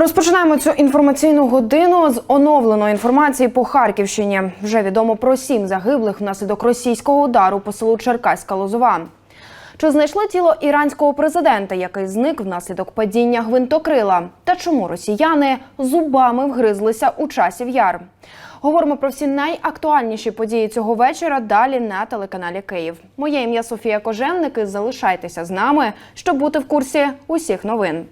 Розпочинаємо цю інформаційну годину з оновленої інформації по Харківщині. Вже відомо про сім загиблих внаслідок російського удару по селу Черкаська Лозова. Чи знайшли тіло іранського президента, який зник внаслідок падіння гвинтокрила? Та чому росіяни зубами вгризлися у часів яр? Говоримо про всі найактуальніші події цього вечора далі на телеканалі Київ. Моє ім'я Софія Кожевник. і Залишайтеся з нами, щоб бути в курсі усіх новин.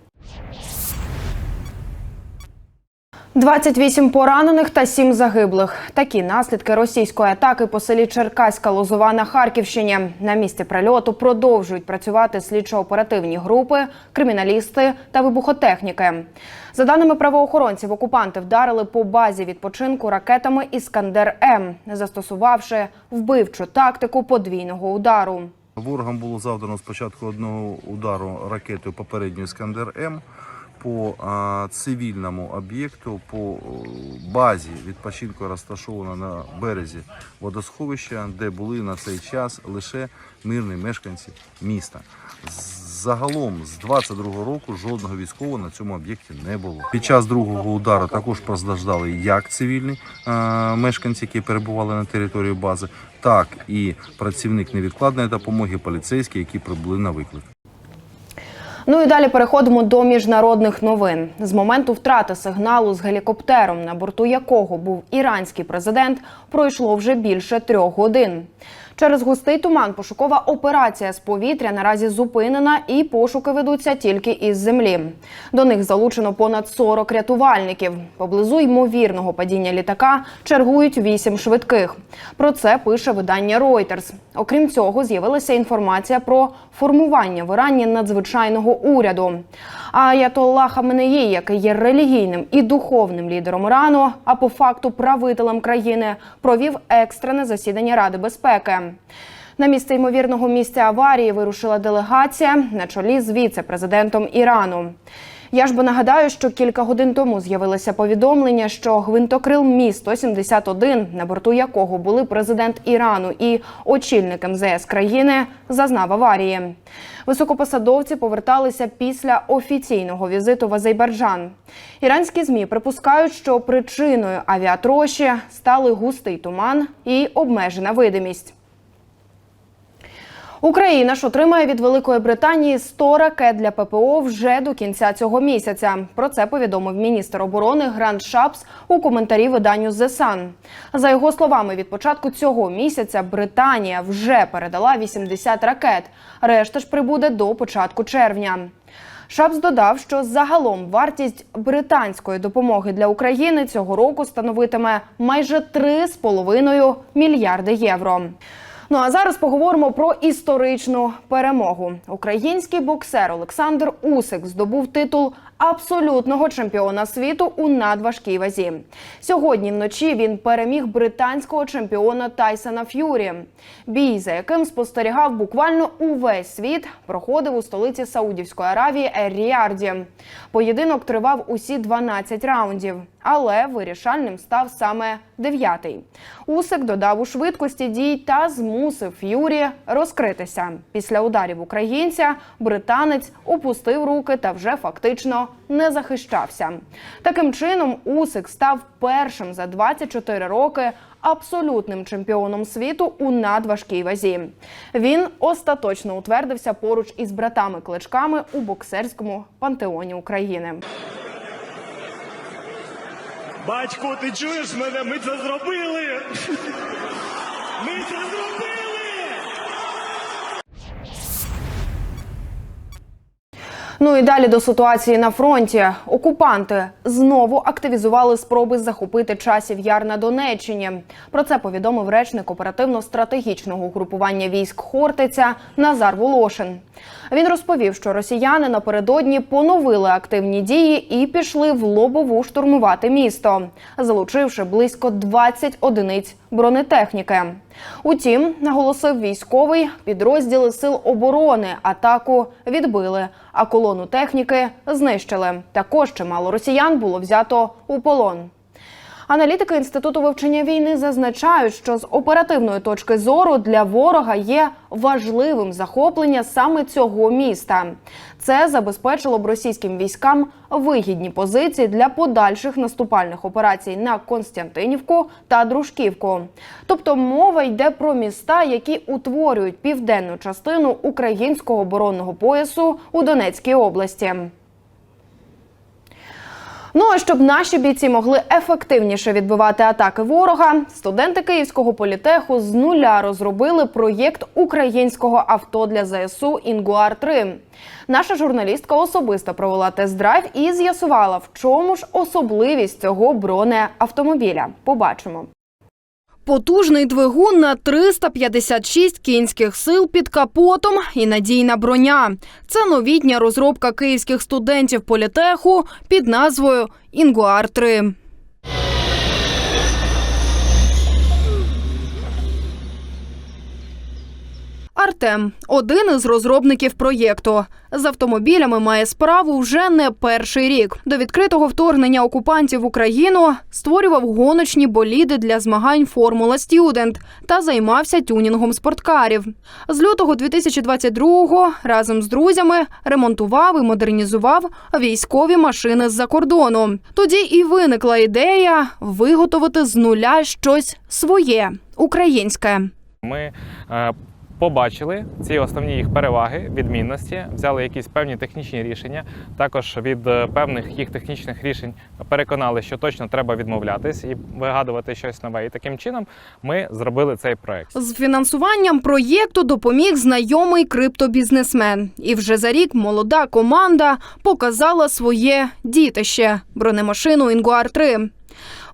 28 поранених та 7 загиблих. Такі наслідки російської атаки по селі Черкаська Лозова на Харківщині. На місці прильоту продовжують працювати слідчо-оперативні групи, криміналісти та вибухотехніки. За даними правоохоронців, окупанти вдарили по базі відпочинку ракетами Іскандер М, застосувавши вбивчу тактику подвійного удару. Ворогам було завдано спочатку одного удару ракетою попередньої Іскандер М по а, цивільному об'єкту, по базі відпочинку розташована на березі водосховища, де були на цей час лише мирні мешканці міста. Загалом з 22 року жодного військового на цьому об'єкті не було. Під час другого удару також постраждали як цивільні е, мешканці, які перебували на території бази, так і працівник невідкладної допомоги, поліцейські, які прибули на виклик. Ну і далі переходимо до міжнародних новин. З моменту втрати сигналу з гелікоптером, на борту якого був іранський президент, пройшло вже більше трьох годин. Через густий туман пошукова операція з повітря наразі зупинена, і пошуки ведуться тільки із землі. До них залучено понад 40 рятувальників. Поблизу ймовірного падіння літака чергують вісім швидких. Про це пише видання Reuters. Окрім цього, з'явилася інформація про формування в Ірані надзвичайного уряду. Аятолла Хаменеї, який є релігійним і духовним лідером Ірану, а по факту правителем країни, провів екстрене засідання Ради безпеки. На місце ймовірного місця аварії вирушила делегація на чолі з віце-президентом Ірану. Я ж би нагадаю, що кілька годин тому з'явилося повідомлення, що гвинтокрил Мі 171 на борту якого були президент Ірану і очільник МЗС країни, зазнав аварії. Високопосадовці поверталися після офіційного візиту в Азербайджан. Іранські змі припускають, що причиною авіатрощі стали густий туман і обмежена видимість. Україна ж отримає від Великої Британії 100 ракет для ППО вже до кінця цього місяця. Про це повідомив міністр оборони Грант Шапс у коментарі виданню The Sun. За його словами, від початку цього місяця Британія вже передала 80 ракет. Решта ж прибуде до початку червня. Шапс додав, що загалом вартість британської допомоги для України цього року становитиме майже 3,5 мільярди євро. Ну а зараз поговоримо про історичну перемогу. Український боксер Олександр Усик здобув титул абсолютного чемпіона світу у надважкій вазі. Сьогодні вночі він переміг британського чемпіона Тайсона Ф'юрі. Бій, за яким спостерігав буквально увесь світ, проходив у столиці Саудівської Аравії Ер-Ріарді. Поєдинок тривав усі 12 раундів, але вирішальним став саме дев'ятий. Усик додав у швидкості дій та змусив Ф'юрі розкритися. Після ударів українця британець опустив руки та вже фактично не захищався. Таким чином, Усик став першим за 24 роки абсолютним чемпіоном світу у надважкій вазі. Він остаточно утвердився поруч із братами кличками у боксерському пантеоні України. Батько, ти чуєш мене? Ми це зробили! Ми це зробили! Ну і далі до ситуації на фронті. Окупанти знову активізували спроби захопити часів яр на Донеччині. Про це повідомив речник оперативно-стратегічного угрупування військ Хортиця Назар Волошин. Він розповів, що росіяни напередодні поновили активні дії і пішли в лобову штурмувати місто, залучивши близько 20 одиниць бронетехніки. Утім, наголосив військовий, підрозділи сил оборони атаку відбили, а колону техніки знищили. Також чимало росіян було взято у полон. Аналітики інституту вивчення війни зазначають, що з оперативної точки зору для ворога є важливим захоплення саме цього міста. Це забезпечило б російським військам вигідні позиції для подальших наступальних операцій на Константинівку та Дружківку. Тобто мова йде про міста, які утворюють південну частину українського оборонного поясу у Донецькій області. Ну а щоб наші бійці могли ефективніше відбивати атаки ворога, студенти Київського політеху з нуля розробили проєкт українського авто для ЗСУ Інгуар 3 Наша журналістка особисто провела тест-драйв і з'ясувала, в чому ж особливість цього бронеавтомобіля. Побачимо. Потужний двигун на 356 кінських сил під капотом і надійна броня. Це новітня розробка київських студентів політеху під назвою Інгуар 3 Артем один із розробників проєкту. З автомобілями має справу вже не перший рік. До відкритого вторгнення окупантів в Україну створював гоночні боліди для змагань Формула Стюдент та займався тюнінгом спорткарів. З лютого 2022-го разом з друзями ремонтував і модернізував військові машини з-за кордону. Тоді і виникла ідея виготовити з нуля щось своє українське. Ми е, побачили ці основні їх переваги, відмінності, взяли якісь певні технічні рішення. Також від е, певних їх технічних рішень переконали, що точно треба відмовлятись і вигадувати щось нове. І таким чином ми зробили цей проект. З фінансуванням проєкту допоміг знайомий криптобізнесмен. І вже за рік молода команда показала своє дітище бронемашину Інгуар 3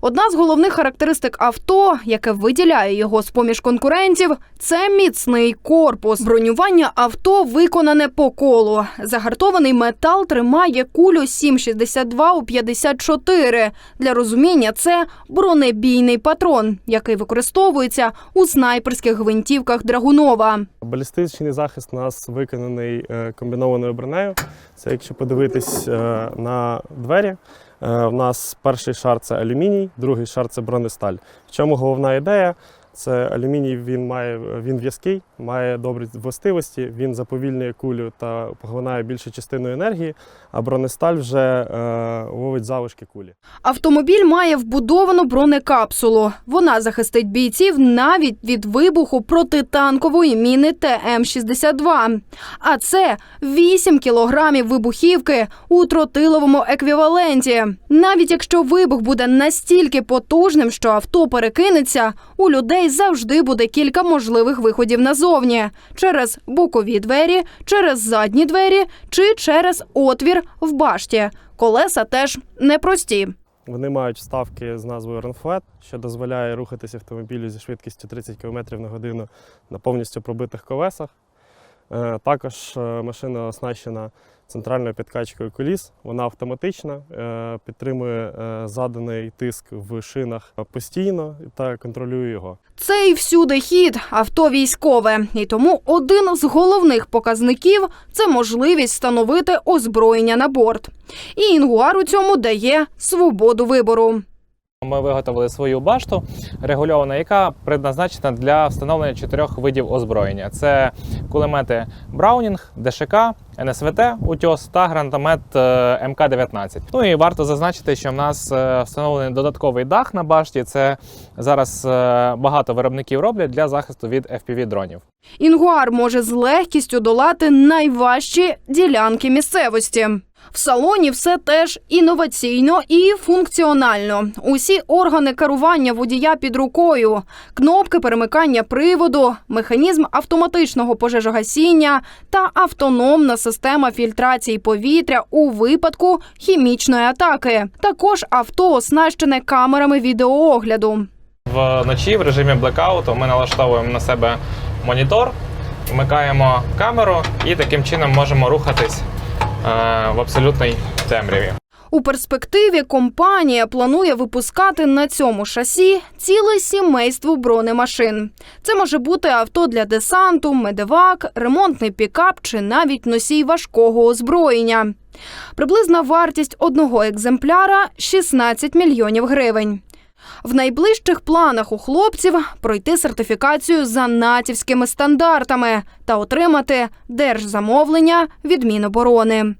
Одна з головних характеристик авто, яке виділяє його з поміж конкурентів, це міцний корпус. Бронювання авто виконане по колу. Загартований метал тримає кулю 7,62 у 54. Для розуміння, це бронебійний патрон, який використовується у снайперських гвинтівках Драгунова. Балістичний захист у нас виконаний е, комбінованою бронею. Це якщо подивитись е, на двері. е, У нас перший шар це алюміній, другий шар це бронесталь. В чому головна ідея? Це алюміній, він має він в'язкий, має добрі властивості, він заповільнює кулю та поглинає більшу частину енергії, а бронесталь вже е, ловить залишки кулі. Автомобіль має вбудовану бронекапсулу. Вона захистить бійців навіть від вибуху протитанкової міни ТМ-62. А це 8 кілограмів вибухівки у тротиловому еквіваленті. Навіть якщо вибух буде настільки потужним, що авто перекинеться, у людей завжди буде кілька можливих виходів назовні через бокові двері, через задні двері чи через отвір в башті. Колеса теж непрості. Вони мають вставки з назвою ранфлет, що дозволяє рухатися автомобілю зі швидкістю 30 км на годину на повністю пробитих колесах. Е, Також е, машина оснащена центральною підкачкою коліс. Вона автоматична, е, підтримує заданий тиск в шинах постійно та контролює його. Це і всюди хід, авто військове. І тому один з головних показників це можливість встановити озброєння на борт. І інгуар у цьому дає свободу вибору. Ми виготовили свою башту регульовану, яка предназначена для встановлення чотирьох видів озброєння: це кулемети Браунінг, ДШК, НСВТ, Утьос та гранатомет е, МК-19. Ну і варто зазначити, що в нас е, встановлений додатковий дах на башті. Це зараз е, багато виробників роблять для захисту від fpv дронів. Інгуар може з легкістю долати найважчі ділянки місцевості. В салоні все теж інноваційно і функціонально. Усі органи керування водія під рукою, кнопки перемикання приводу, механізм автоматичного пожежогасіння та автономна система фільтрації повітря у випадку хімічної атаки. Також авто оснащене камерами відеоогляду. Вночі в режимі блекауту ми налаштовуємо на себе монітор, вмикаємо камеру і таким чином можемо рухатись в абсолютній темряві. У перспективі компанія планує випускати на цьому шасі ціле сімейство бронемашин. Це може бути авто для десанту, медевак, ремонтний пікап чи навіть носій важкого озброєння. Приблизна вартість одного екземпляра 16 мільйонів гривень. В найближчих планах у хлопців пройти сертифікацію за натівськими стандартами та отримати держзамовлення від Міноборони.